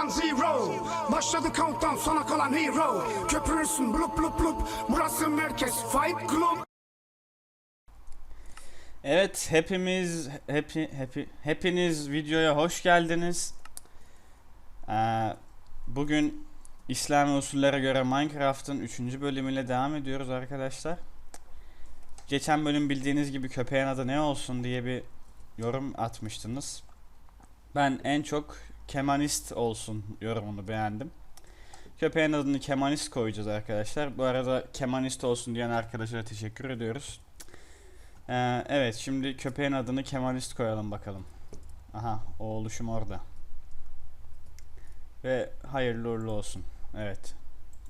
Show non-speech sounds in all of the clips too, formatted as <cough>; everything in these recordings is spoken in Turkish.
one zero Başladı countdown sona kalan hero Köpürürsün blup blup blup Burası merkez fight club Evet hepimiz hepi, hepi, hepiniz videoya hoş geldiniz. Ee, bugün İslami usullere göre Minecraft'ın 3. bölümüyle devam ediyoruz arkadaşlar. Geçen bölüm bildiğiniz gibi köpeğin adı ne olsun diye bir yorum atmıştınız. Ben en çok kemanist olsun yorumunu beğendim. Köpeğin adını kemanist koyacağız arkadaşlar. Bu arada kemanist olsun diyen arkadaşlara teşekkür ediyoruz. Ee, evet şimdi köpeğin adını Kemalist koyalım bakalım. Aha o oluşum orada. Ve hayırlı uğurlu olsun. Evet.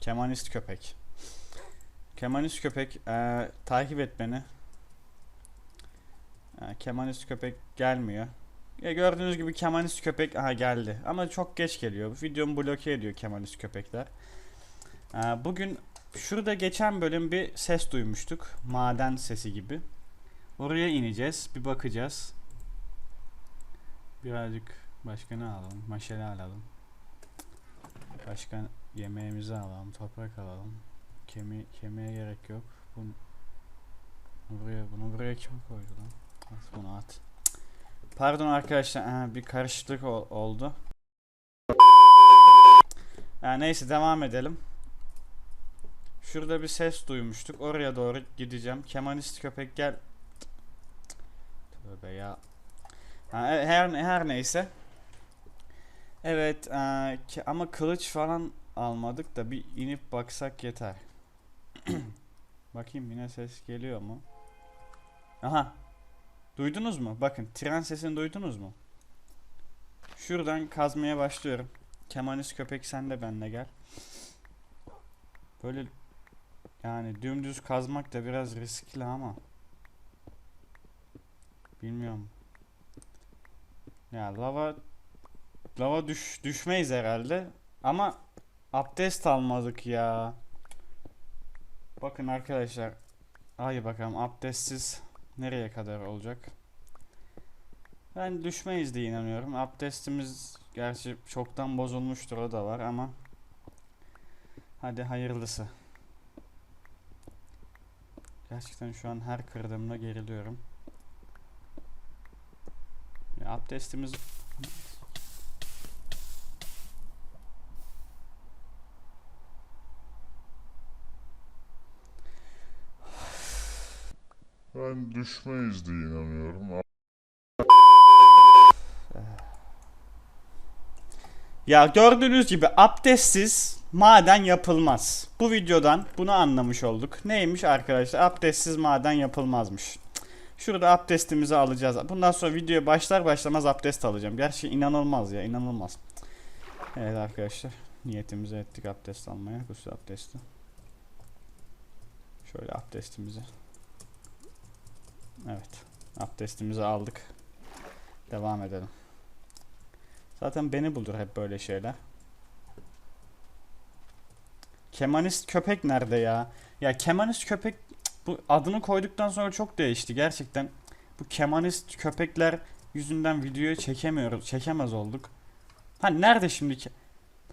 Kemalist köpek. Kemalist köpek ee, takip et beni. Ee, Kemalist köpek gelmiyor. Ya gördüğünüz gibi Kemalist köpek aha geldi. Ama çok geç geliyor. Videomu bloke ediyor Kemalist köpekler. Ee, bugün şurada geçen bölüm bir ses duymuştuk. Maden sesi gibi. Oraya ineceğiz. Bir bakacağız. Birazcık başka ne alalım? Maşale alalım. Başka yemeğimizi alalım. Toprak alalım. Kemi kemiğe gerek yok. Bunu buraya bunu buraya kim koydu lan? At bunu at. Pardon arkadaşlar. bir karışıklık ol- oldu. Ha, neyse devam edelim. Şurada bir ses duymuştuk. Oraya doğru gideceğim. Kemanist köpek gel. Tövbe ya. Ha, e- her her neyse. Evet, e, ama kılıç falan almadık da bir inip baksak yeter. <clears throat> Bakayım yine ses geliyor mu? Aha. Duydunuz mu? Bakın tren sesini duydunuz mu? Şuradan kazmaya başlıyorum. Kemanist köpek sen de benimle gel. Böyle yani dümdüz kazmak da biraz riskli ama. Bilmiyorum. Ya lava lava düş düşmeyiz herhalde ama abdest almadık ya. Bakın arkadaşlar. Hadi bakalım abdestsiz nereye kadar olacak? Ben düşmeyiz diye inanıyorum. Abdestimiz gerçi çoktan bozulmuştur o da var ama hadi hayırlısı. Gerçekten şu an her kırdığımda geriliyorum. Abdestimiz Ben düşmeyiz diye inanıyorum. Ya gördüğünüz gibi abdestsiz maden yapılmaz. Bu videodan bunu anlamış olduk. Neymiş arkadaşlar? Abdestsiz maden yapılmazmış. Şurada abdestimizi alacağız. Bundan sonra videoya başlar başlamaz abdest alacağım. Gerçi inanılmaz ya inanılmaz. Evet arkadaşlar. Niyetimizi ettik abdest almaya. Gusül abdesti. Şöyle abdestimizi. Evet. Abdestimizi aldık. Devam edelim. Zaten beni bulur hep böyle şeyler. Kemanist köpek nerede ya? Ya kemanist köpek bu adını koyduktan sonra çok değişti gerçekten. Bu kemanist köpekler yüzünden videoyu çekemiyoruz. Çekemez olduk. Ha nerede şimdi ke-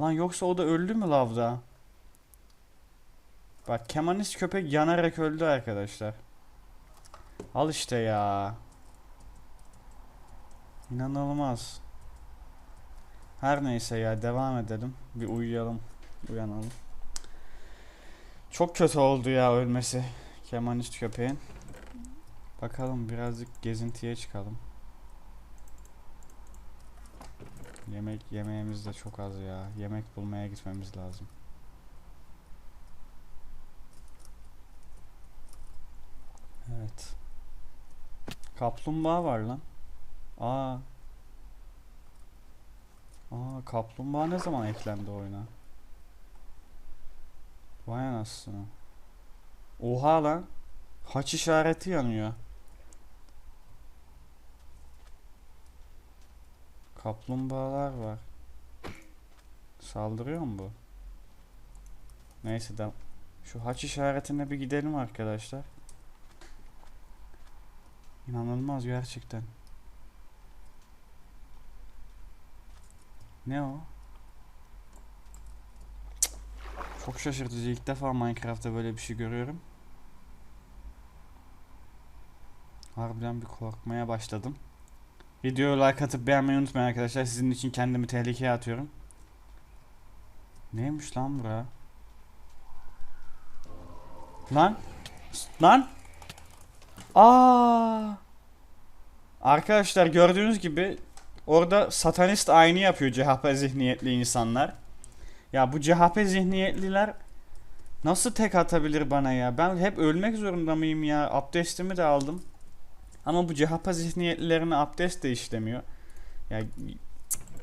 Lan yoksa o da öldü mü lavda? Bak kemanist köpek yanarak öldü arkadaşlar. Al işte ya. İnanılmaz. Her neyse ya devam edelim. Bir uyuyalım. Uyanalım. Çok kötü oldu ya ölmesi. Kemanist köpeğin. Bakalım birazcık gezintiye çıkalım. Yemek yemeğimiz de çok az ya. Yemek bulmaya gitmemiz lazım. Evet. Kaplumbağa var lan. Aa. Aa kaplumbağa ne zaman eklendi oyuna? Vay anasını. Oha lan. Haç işareti yanıyor. Kaplumbağalar var. Saldırıyor mu bu? Neyse de şu haç işaretine bir gidelim arkadaşlar. İnanılmaz gerçekten. Ne o? Çok şaşırtıcı. İlk defa Minecraft'ta böyle bir şey görüyorum. Harbiden bir korkmaya başladım. Videoyu like atıp beğenmeyi unutmayın arkadaşlar. Sizin için kendimi tehlikeye atıyorum. Neymiş lan bura? Lan? Lan? Aa! Arkadaşlar gördüğünüz gibi orada satanist aynı yapıyor CHP zihniyetli insanlar. Ya bu CHP zihniyetliler nasıl tek atabilir bana ya? Ben hep ölmek zorunda mıyım ya? Abdestimi de aldım. Ama bu CHP zihniyetlilerine abdest de işlemiyor. Ya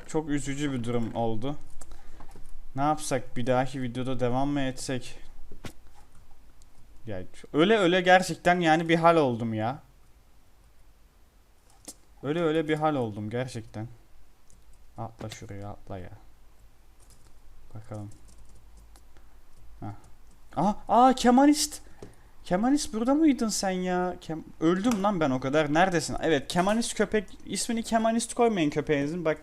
çok üzücü bir durum oldu. Ne yapsak? Bir dahaki videoda devam mı etsek? Ya öyle öyle gerçekten yani bir hal oldum ya. Öyle öyle bir hal oldum gerçekten. Atla şuraya atla ya. Bakalım. Hah. Aa, aa kemanist. Kemanist burada mıydın sen ya? Kem Öldüm lan ben o kadar. Neredesin? Evet kemanist köpek. ismini kemanist koymayın köpeğinizin. Bak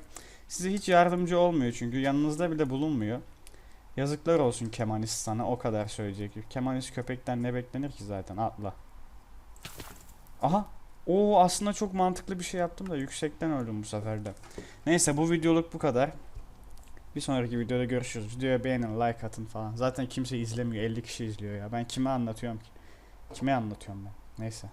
size hiç yardımcı olmuyor çünkü yanınızda bile bulunmuyor. Yazıklar olsun kemanist sana o kadar söyleyecek. Kemanist köpekten ne beklenir ki zaten atla. Aha. Oo aslında çok mantıklı bir şey yaptım da yüksekten öldüm bu sefer de. Neyse bu videoluk bu kadar. Bir sonraki videoda görüşürüz. Videoya beğenin, like atın falan. Zaten kimse izlemiyor. 50 kişi izliyor ya. Ben kime anlatıyorum ki? Kime anlatıyorum ben? Neyse.